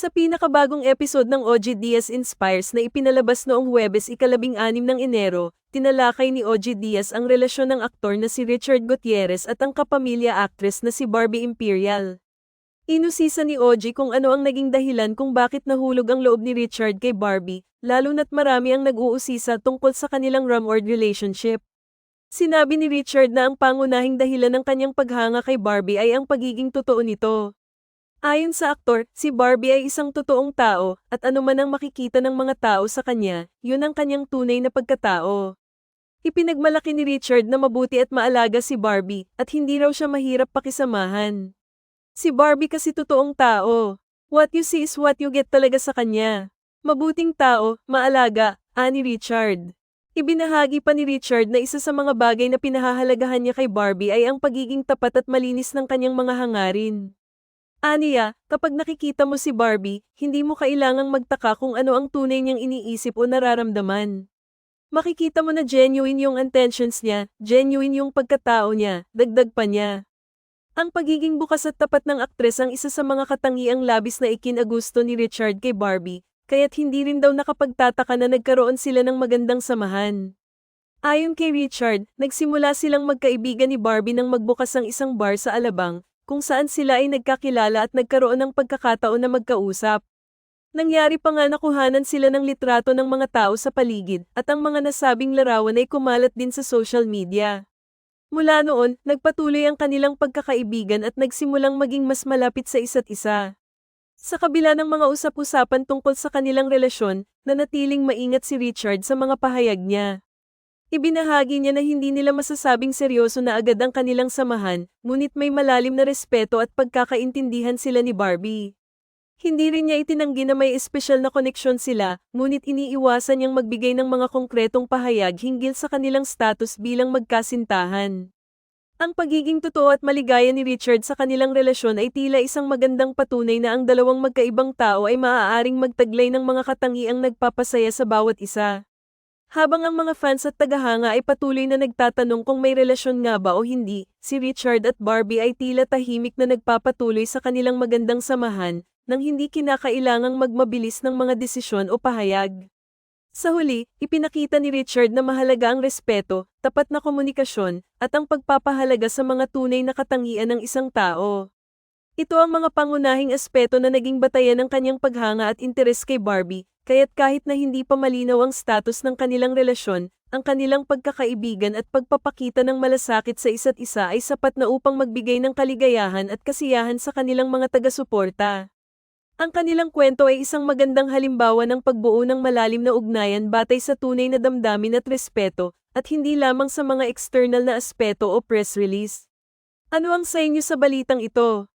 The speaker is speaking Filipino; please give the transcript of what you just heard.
Sa pinakabagong episode ng OG Diaz Inspires na ipinalabas noong Huwebes ikalabing anim ng Enero, tinalakay ni OG Diaz ang relasyon ng aktor na si Richard Gutierrez at ang kapamilya actress na si Barbie Imperial. Inusisa ni OG kung ano ang naging dahilan kung bakit nahulog ang loob ni Richard kay Barbie, lalo na't marami ang nag-uusisa tungkol sa kanilang rumored relationship. Sinabi ni Richard na ang pangunahing dahilan ng kanyang paghanga kay Barbie ay ang pagiging totoo nito. Ayon sa aktor, si Barbie ay isang totoong tao, at anuman ang makikita ng mga tao sa kanya, yun ang kanyang tunay na pagkatao. Ipinagmalaki ni Richard na mabuti at maalaga si Barbie, at hindi raw siya mahirap pakisamahan. Si Barbie kasi totoong tao. What you see is what you get talaga sa kanya. Mabuting tao, maalaga, ani Richard. Ibinahagi pa ni Richard na isa sa mga bagay na pinahahalagahan niya kay Barbie ay ang pagiging tapat at malinis ng kanyang mga hangarin. Aniya, kapag nakikita mo si Barbie, hindi mo kailangang magtaka kung ano ang tunay niyang iniisip o nararamdaman. Makikita mo na genuine yung intentions niya, genuine yung pagkatao niya, dagdag pa niya. Ang pagiging bukas at tapat ng aktres ang isa sa mga katangiang labis na ikinagusto ni Richard kay Barbie, kaya't hindi rin daw nakapagtataka na nagkaroon sila ng magandang samahan. Ayon kay Richard, nagsimula silang magkaibigan ni Barbie nang magbukas ang isang bar sa Alabang, kung saan sila ay nagkakilala at nagkaroon ng pagkakataon na magkausap. Nangyari pa nga nakuhanan sila ng litrato ng mga tao sa paligid at ang mga nasabing larawan ay kumalat din sa social media. Mula noon, nagpatuloy ang kanilang pagkakaibigan at nagsimulang maging mas malapit sa isa't isa. Sa kabila ng mga usap-usapan tungkol sa kanilang relasyon, nanatiling maingat si Richard sa mga pahayag niya. Ibinahagi niya na hindi nila masasabing seryoso na agad ang kanilang samahan, ngunit may malalim na respeto at pagkakaintindihan sila ni Barbie. Hindi rin niya itinanggi na may espesyal na koneksyon sila, ngunit iniiwasan niyang magbigay ng mga konkretong pahayag hinggil sa kanilang status bilang magkasintahan. Ang pagiging totoo at maligaya ni Richard sa kanilang relasyon ay tila isang magandang patunay na ang dalawang magkaibang tao ay maaaring magtaglay ng mga katangiang nagpapasaya sa bawat isa. Habang ang mga fans at tagahanga ay patuloy na nagtatanong kung may relasyon nga ba o hindi, si Richard at Barbie ay tila tahimik na nagpapatuloy sa kanilang magandang samahan, nang hindi kinakailangang magmabilis ng mga desisyon o pahayag. Sa huli, ipinakita ni Richard na mahalaga ang respeto, tapat na komunikasyon, at ang pagpapahalaga sa mga tunay na katangian ng isang tao. Ito ang mga pangunahing aspeto na naging batayan ng kanyang paghanga at interes kay Barbie, kaya't kahit na hindi pa malinaw ang status ng kanilang relasyon, ang kanilang pagkakaibigan at pagpapakita ng malasakit sa isa't isa ay sapat na upang magbigay ng kaligayahan at kasiyahan sa kanilang mga taga-suporta. Ang kanilang kwento ay isang magandang halimbawa ng pagbuo ng malalim na ugnayan batay sa tunay na damdamin at respeto, at hindi lamang sa mga external na aspeto o press release. Ano ang sa inyo sa balitang ito?